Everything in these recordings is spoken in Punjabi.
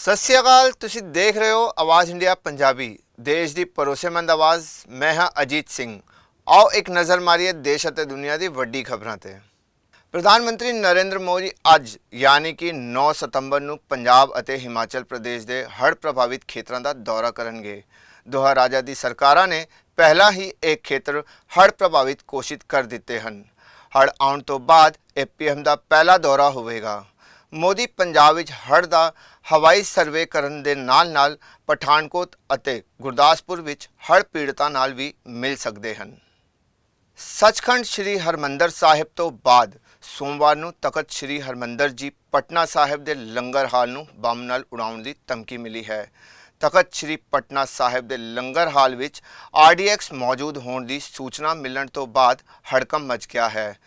ਸਤਿ ਸ਼੍ਰੀ ਅਕਾਲ, ਤੁਸੀਂ ਦੇਖ ਰਹੇ ਹੋ ਆਵਾਜ਼ ਇੰਡੀਆ ਪੰਜਾਬੀ, ਦੇਸ਼ ਦੀ ਭਰੋਸੇਮੰਦ ਆਵਾਜ਼, ਮੈਂ ਹਾਂ ਅਜੀਤ ਸਿੰਘ। ਆਓ ਇੱਕ ਨਜ਼ਰ ਮਾਰੀਏ ਦੇਸ਼ ਅਤੇ ਦੁਨੀਆ ਦੀ ਵੱਡੀ ਖਬਰਾਂ ਤੇ। ਪ੍ਰਧਾਨ ਮੰਤਰੀ ਨਰਿੰਦਰ ਮੋਦੀ ਅੱਜ, ਯਾਨੀ ਕਿ 9 ਸਤੰਬਰ ਨੂੰ ਪੰਜਾਬ ਅਤੇ ਹਿਮਾਚਲ ਪ੍ਰਦੇਸ਼ ਦੇ ਹੜ੍ਹ ਪ੍ਰਭਾਵਿਤ ਖੇਤਰਾਂ ਦਾ ਦੌਰਾ ਕਰਨਗੇ। ਦੋਹਾਂ ਰਾਜਾਂ ਦੀ ਸਰਕਾਰਾਂ ਨੇ ਪਹਿਲਾਂ ਹੀ ਇਹ ਖੇਤਰ ਹੜ੍ਹ ਪ੍ਰਭਾਵਿਤ ਘੋਸ਼ਿਤ ਕਰ ਦਿੱਤੇ ਹਨ। ਹੜ੍ਹ ਆਉਣ ਤੋਂ ਬਾਅਦ ਇਹ ਪੀਐਮ ਦਾ ਪਹਿਲਾ ਦੌਰਾ ਹੋਵੇਗਾ। ਮੋਦੀ ਪੰਜਾਬ ਵਿੱਚ ਹੜ੍ਹ ਦਾ ਹਵਾਈ ਸਰਵੇ ਕਰਨ ਦੇ ਨਾਲ-ਨਾਲ ਪਠਾਨਕੋਟ ਅਤੇ ਗੁਰਦਾਸਪੁਰ ਵਿੱਚ ਹੜ੍ਹ ਪੀੜਤਾਂ ਨਾਲ ਵੀ ਮਿਲ ਸਕਦੇ ਹਨ। ਸੱਚਖੰਡ ਸ੍ਰੀ ਹਰਮੰਦਰ ਸਾਹਿਬ ਤੋਂ ਬਾਅਦ ਸੋਮਵਾਰ ਨੂੰ ਤਖਤ ਸ੍ਰੀ ਹਰਮੰਦਰ ਜੀ ਪਟਨਾ ਸਾਹਿਬ ਦੇ ਲੰਗਰ ਹਾਲ ਨੂੰ ਬੰਬ ਨਾਲ ਉਡਾਉਣ ਦੀ ਧਮਕੀ ਮਿਲੀ ਹੈ। ਤਖਤ ਸ੍ਰੀ ਪਟਨਾ ਸਾਹਿਬ ਦੇ ਲੰਗਰ ਹਾਲ ਵਿੱਚ ਆਰਡੀਐਕਸ ਮੌਜੂਦ ਹੋਣ ਦੀ ਸੂਚਨਾ ਮਿਲਣ ਤੋਂ ਬਾਅਦ ਹੜਕੰਪ ਮਚ ਗਿਆ ਹੈ।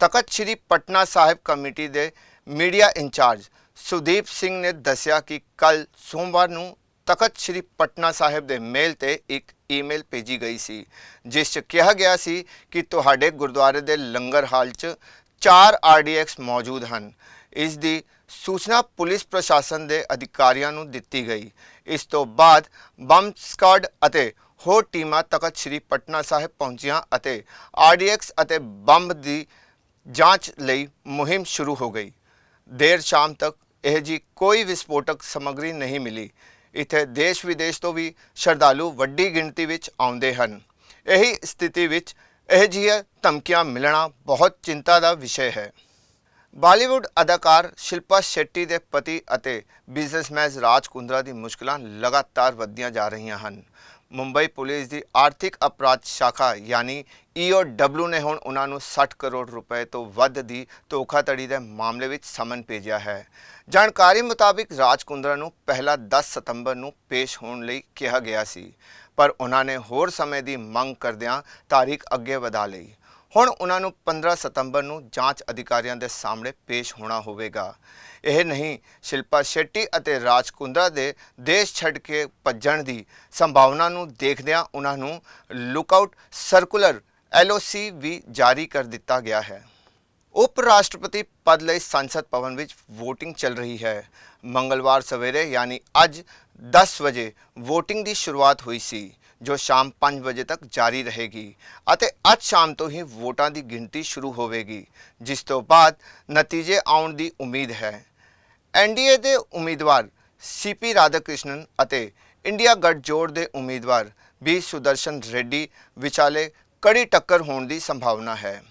ਤਖਤ ਸ੍ਰੀ ਪਟਨਾ ਸਾਹਿਬ ਕਮੇਟੀ ਦੇ ਮੀਡੀਆ ਇੰਚਾਰਜ ਸੁਦੀਪ ਸਿੰਘ ਨੇ ਦੱਸਿਆ ਕਿ ਕੱਲ ਸੋਮਵਾਰ ਨੂੰ ਤਖਤ ਸ੍ਰੀ ਪਟਨਾ ਸਾਹਿਬ ਦੇ ਮੇਲ ਤੇ ਇੱਕ ਈਮੇਲ ਭੇਜੀ ਗਈ ਸੀ, ਜਿਸ 'ਚ ਕਿਹਾ ਗਿਆ ਸੀ ਕਿ ਤੁਹਾਡੇ ਗੁਰਦੁਆਰੇ ਦੇ ਲੰਗਰ ਹਾਲ 'ਚ 4 ਆਰਡੀਐਕਸ ਮੌਜੂਦ ਹਨ। ਇਸ ਦੀ ਸੂਚਨਾ ਪੁਲਿਸ ਪ੍ਰਸ਼ਾਸਨ ਦੇ ਅਧਿਕਾਰੀਆਂ ਨੂੰ ਦਿੱਤੀ ਗਈ। ਇਸ ਤੋਂ ਬਾਅਦ ਬੰਬ ਸਕਾਡ ਅਤੇ ਹੋਰ ਟੀਮਾਂ ਤਖਤ ਸ੍ਰੀ ਪਟਨਾ ਸਾਹਿਬ ਪਹੁੰਚੀਆਂ ਅਤੇ ਆਰਡੀਐਕਸ ਅਤੇ ਬੰਬ ਦੀ ਜਾਂਚ ਲਈ ਮੁਹਿੰਮ ਸ਼ੁਰੂ ਹੋ ਗਈ। ਦੇਰ ਸ਼ਾਮ ਤੱਕ ਇਹ ਜੀ ਕੋਈ ਵਿਸਫੋਟਕ ਸਮੱਗਰੀ ਨਹੀਂ ਮਿਲੀ। ਇੱਥੇ ਦੇਸ਼ ਵਿਦੇਸ਼ ਤੋਂ ਵੀ ਸ਼ਰਧਾਲੂ ਵੱਡੀ ਗਿਣਤੀ ਵਿੱਚ ਆਉਂਦੇ ਹਨ। ਇਹੀ ਸਥਿਤੀ ਵਿੱਚ ਇਹ ਜਿਹੀਆਂ ਧਮਕੀਆਂ ਮਿਲਣਾ ਬਹੁਤ ਚਿੰਤਾ ਦਾ ਵਿਸ਼ੇ ਹੈ। ਬਾਲੀਵੁੱਡ ਅਦਾਕਾਰ ਸ਼ਿਲਪਾ ਸ਼ੈੱਟੀ ਦੇ ਪਤੀ ਅਤੇ ਬਿਜ਼ਨਸਮੈਨ ਰਾਜ ਕੁੰਦਰਾ ਦੀ ਮੁਸ਼ਕਲਾਂ ਲਗਾਤਾਰ ਵੱਧਦੀਆਂ ਜਾ ਰਹੀਆਂ ਹਨ। ਮੁੰਬਈ ਪੁਲਿਸ ਦੀ ਆਰਥਿਕ ਅਪਰਾਧ ਸ਼ਾਖਾ ਯਾਨੀ EOW ਨੇ ਹੁਣ ਉਹਨਾਂ ਨੂੰ 60 ਕਰੋੜ ਰੁਪਏ ਤੋਂ ਵੱਧ ਦੀ ਧੋਖਾਧੜੀ ਦੇ ਮਾਮਲੇ ਵਿੱਚ ਸਮਨ ਭੇਜਿਆ ਹੈ। ਜਾਣਕਾਰੀ ਮੁਤਾਬਿਕ ਰਾਜ ਕੁੰਦਰਾ ਨੂੰ ਪਹਿਲਾ 10 ਸਤੰਬਰ ਨੂੰ ਪੇਸ਼ ਹੋਣ ਲਈ ਕਿਹਾ ਗਿਆ ਸੀ, ਪਰ ਉਹਨਾਂ ਨੇ ਹੋਰ ਸਮੇਂ ਦੀ ਮੰਗ ਕਰਦਿਆਂ ਤਾਰੀਖ ਅੱਗੇ ਵਧਾ ਲਈ। ਹੁਣ ਉਹਨਾਂ ਨੂੰ 15 ਸਤੰਬਰ ਨੂੰ ਜਾਂਚ ਅਧਿਕਾਰੀਆਂ ਦੇ ਸਾਹਮਣੇ ਪੇਸ਼ ਹੋਣਾ ਹੋਵੇਗਾ। ਇਹ ਨਹੀਂ, ਸ਼ਿਲਪਾ ਸ਼ੈੱਟੀ ਅਤੇ ਰਾਜ ਕੁੰਦਰਾ ਦੇ ਦੇਸ਼ ਛੱਡ ਕੇ ਭੱਜਣ ਦੀ ਸੰਭਾਵਨਾ ਨੂੰ ਦੇਖਦਿਆਂ ਉਹਨਾਂ ਨੂੰ ਲੁੱਕਆਊਟ ਸਰਕੂਲਰ ਐਲਓਸੀ ਵੀ ਜਾਰੀ ਕਰ ਦਿੱਤਾ ਗਿਆ ਹੈ। ਉਪ ਰਾਸ਼ਟਰਪਤੀ ਪਦ ਲਈ ਸੰਸਦ ਭਵਨ ਵਿੱਚ VOTING ਚੱਲ ਰਹੀ ਹੈ। ਮੰਗਲਵਾਰ ਸਵੇਰੇ, ਯਾਨੀ ਅੱਜ 10 ਵਜੇ VOTING ਦੀ ਸ਼ੁਰੂਆਤ ਹੋਈ ਸੀ। ਜੋ ਸ਼ਾਮ 5 ਵਜੇ ਤੱਕ ਜਾਰੀ ਰਹੇਗੀ ਅਤੇ ਅੱਜ ਸ਼ਾਮ ਤੋਂ ਹੀ ਵੋਟਾਂ ਦੀ ਗਿਣਤੀ ਸ਼ੁਰੂ ਹੋਵੇਗੀ, ਜਿਸ ਤੋਂ ਬਾਅਦ ਨਤੀਜੇ ਆਉਣ ਦੀ ਉਮੀਦ ਹੈ। ਐਨਡੀਏ ਦੇ ਉਮੀਦਵਾਰ ਸੀਪੀ ਰਾਧਾਕ੍ਰਿਸ਼ਨਨ ਅਤੇ ਇੰਡੀਆ ਗੱਠਜੋੜ ਦੇ ਉਮੀਦਵਾਰ ਬੀ ਸੁਦਰਸ਼ਨ ਰੈੱਡੀ ਵਿਚਾਲੇ ਕੜੀ ਟੱਕਰ ਹੋਣ ਦੀ ਸੰਭਾਵਨਾ ਹੈ।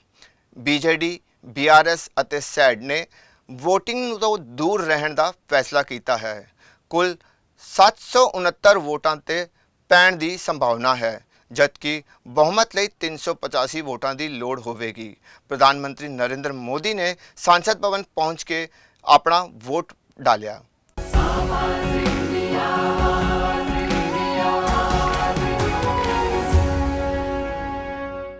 ਬੀਜੇਡੀ ਬੀਆਰਐਸ ਅਤੇ ਸੈਡ ਨੇ VOTING ਤੋਂ ਦੂਰ ਰਹਿਣ ਦਾ ਫੈਸਲਾ ਕੀਤਾ ਹੈ। ਕੁੱਲ 769 ਵੋਟਾਂ ਤੇ ਪੈਣ ਦੀ ਸੰਭਾਵਨਾ ਹੈ, ਜਦਕਿ ਬਹੁਮਤ ਲਈ 385 ਵੋਟਾਂ ਦੀ ਲੋੜ ਹੋਵੇਗੀ। ਪ੍ਰਧਾਨ ਮੰਤਰੀ ਨਰਿੰਦਰ ਮੋਦੀ ਨੇ ਸੰਸਦ ਭਵਨ ਪਹੁੰਚ ਕੇ ਆਪਣਾ ਵੋਟ ਡਾਲਿਆ।